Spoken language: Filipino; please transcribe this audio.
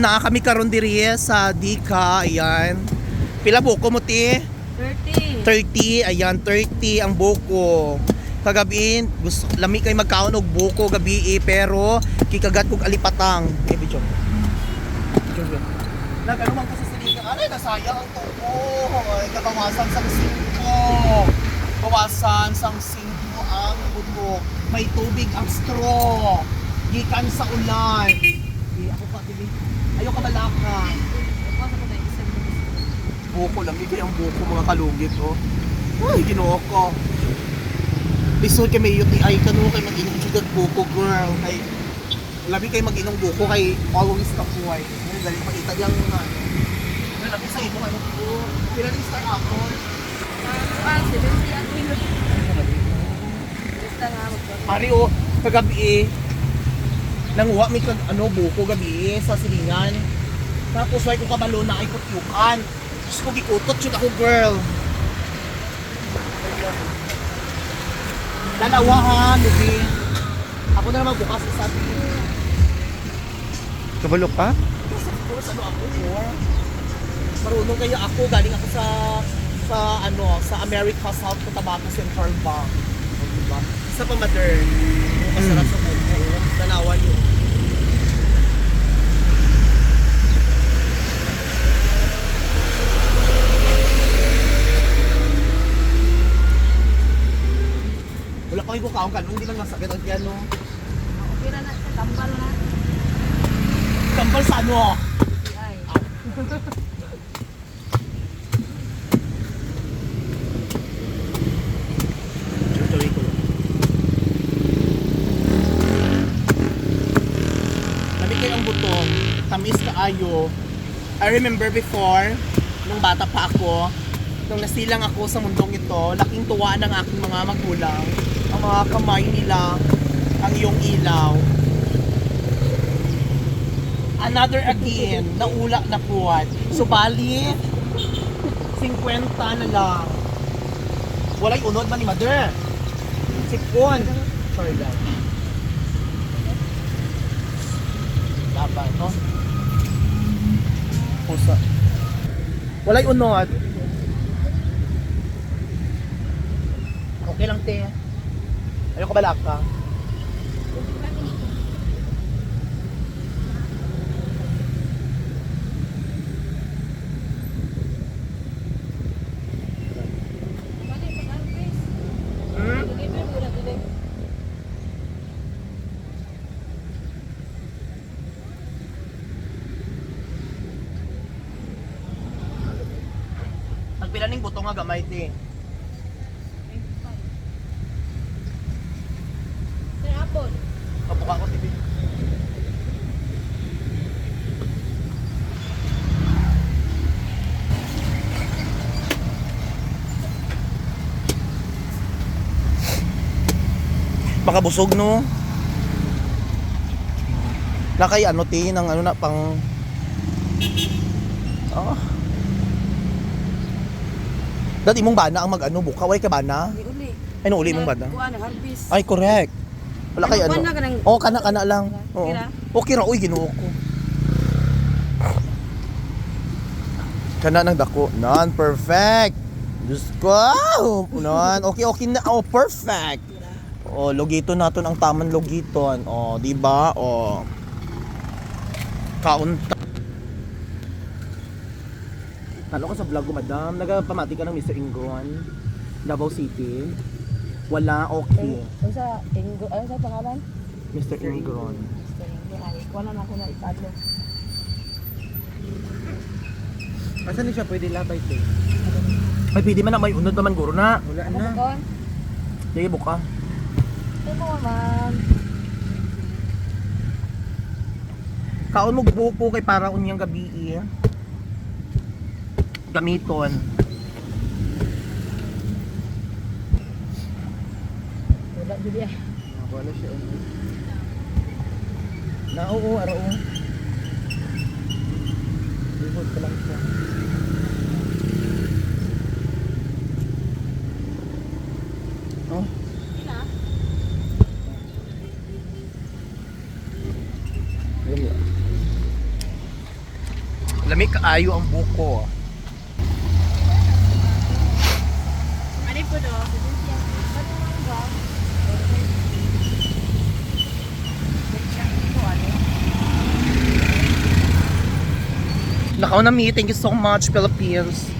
Na kami karon diri sa Dika, ayan. Pila buko mo ti? 30. 30, ayan, 30 ang buko. Kagabi, gusto, lami kay magkaon og buko gabi eh, pero kikagat kog alipatang. Eh, bicho. Man ko sa siliga, ay nasayang ang tubo. Ay, kabawasan sang singko. Bawasan sang singko ang buto. May tubig ang straw. Gikan sa ulan. Di ako pa dili. Ka balaka. Buko lang, hindi ang buko mga kalugit, oh. Ay, ginoo ko. Lisod kay may UTI ka no, kay mag-inom sugad buko, girl. Kay, labi kay mag-inom buko, kay always kapuay. Ngayon, dali makita niyang mga, Girl, labi sa imo, ano po. Pila ni Star Apple. Mari, oh, kagabi eh, nanguha mi kag ano buko gabi sa silingan. Tapos way ko kabalo na ay kutyukan. Tapos ko gikutot yun ako girl. Dalawa ha, Nubi. Ako na naman bukas sa sabi. Kabalo ka? Yes, of course, ano ako for? Marunong kaya ako, galing ako sa sa ano, sa America South Cotabato Central Bank. Diba? Isa pa modern. Masarap sa buko. Dalawa yun. Wala pa lang masakit ang tiyan, no? Kampal sa ano? Tuloy ko lang. Nabigay ang buto, tamis kaayo. I remember before, nung bata pa ako, nung nasilang ako sa mundong ito, laking tuwa ng aking mga magulang. Mga kamay nila, ang iyong ilaw. Another again, naula na puwat. So bali, 50 na lang. Walay unod man ni mother. Sipon. Sorry guys. Laban, no? Pusa. Walay unod. Okay lang, te. Ayoko balak ka. Nagpila ning buto nga gamay, te. Baka busog no. Nakay ano ti ng ano na pang Oh. Dati mong bana ang mag ano buka way ka bana? Ay no uli mong bana. Ay correct. Wala kay ano. Ano, Oh kana kana lang. Oo. Kira? Okay ra uy Ginoo ko. Kana nang dako. Non perfect. Diyos ko. Non. Okay okay na. Oh perfect. Oh, logito naton ang tamang logiton. Oh, di ba? Oh. Kaunta. Talo ka sa vlog ko, madam. Nagapamati ka ng Mr. Ingon. Davao City. Wala, okay. Ano sa Ingo, ano sa pangalan? Mr. Ingon. Mr. Ingo. Ay, kuha na ako na italo. Asan na siya pwede labay te? Ay, pwede man na may unod naman guro na. Wala Ano na. ba kon? Sige, buka. Ito mo, ma'am. Kaon mo buko kay para unyang gabi eh. Gamiton. Wala, Julia. Wala siya. Na oo, aro. Libot ka lang siya. Lami kaayo ang buko. Ano po do? Nakaw na mi. Thank you so much, Philippines.